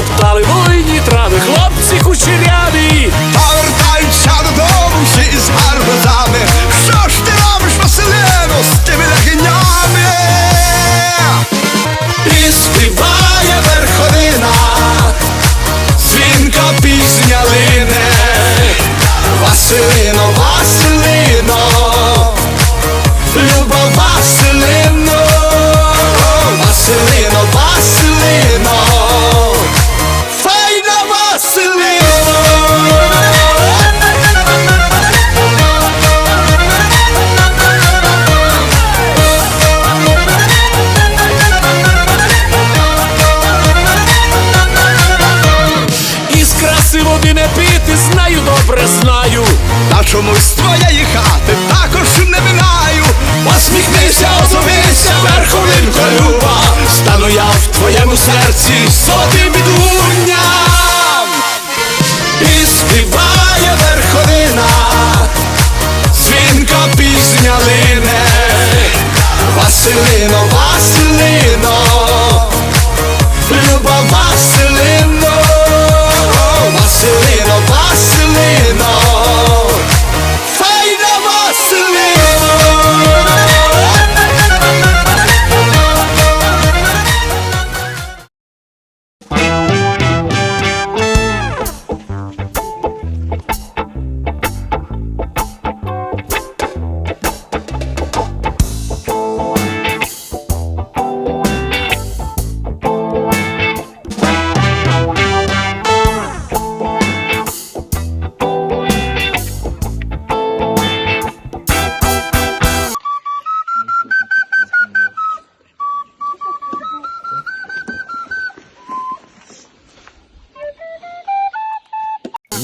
топтали войні трави, хлопці кучеряві Ти води не пити, знаю, добре знаю. Та чомусь твоєї хати також не минаю. Посміхнися, озовися, верховинка люба. Стану я в твоєму серці сотим відлунням І співає верховина, дзвінка пісня лине, Василино, Василино, Люба Василино.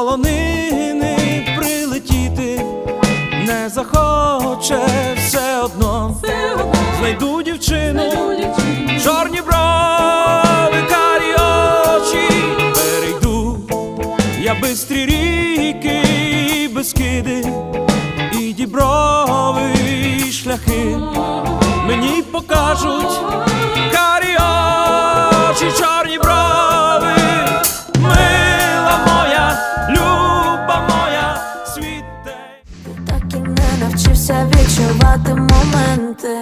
полонини прилетіти не захоче все одно. Знайду дівчину, чорні брови, карі очі. Перейду я бистрі ріки, безкиди, і діброви, і шляхи. Мені покажуть карі очі, să vec și momente.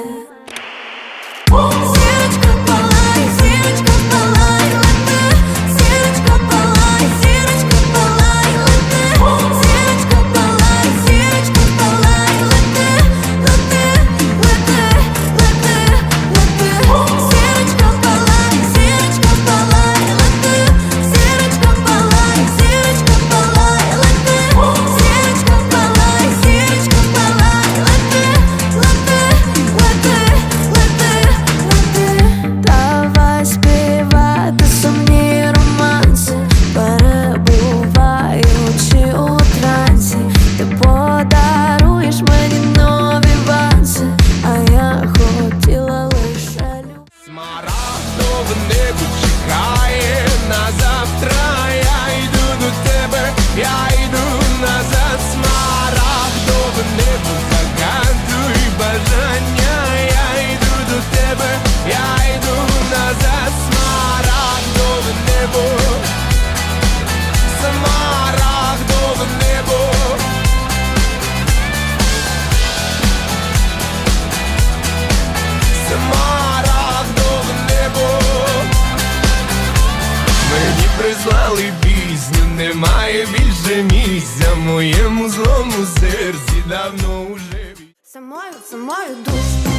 Прислали пісню, немає більше місця моєму злому серці. Давно уже. Самою, самою душу.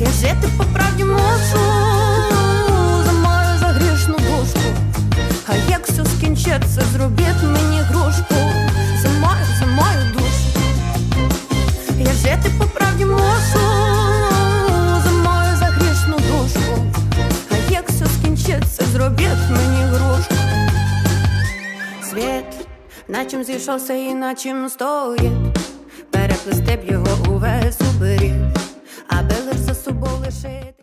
Я жити по правді мушу За мою загрішну душку А як все скінчиться, зробіть мені грушку на чим зійшовся і на чим стоїть переплисти б його увесь уберіг, аби лиш за собою лишити.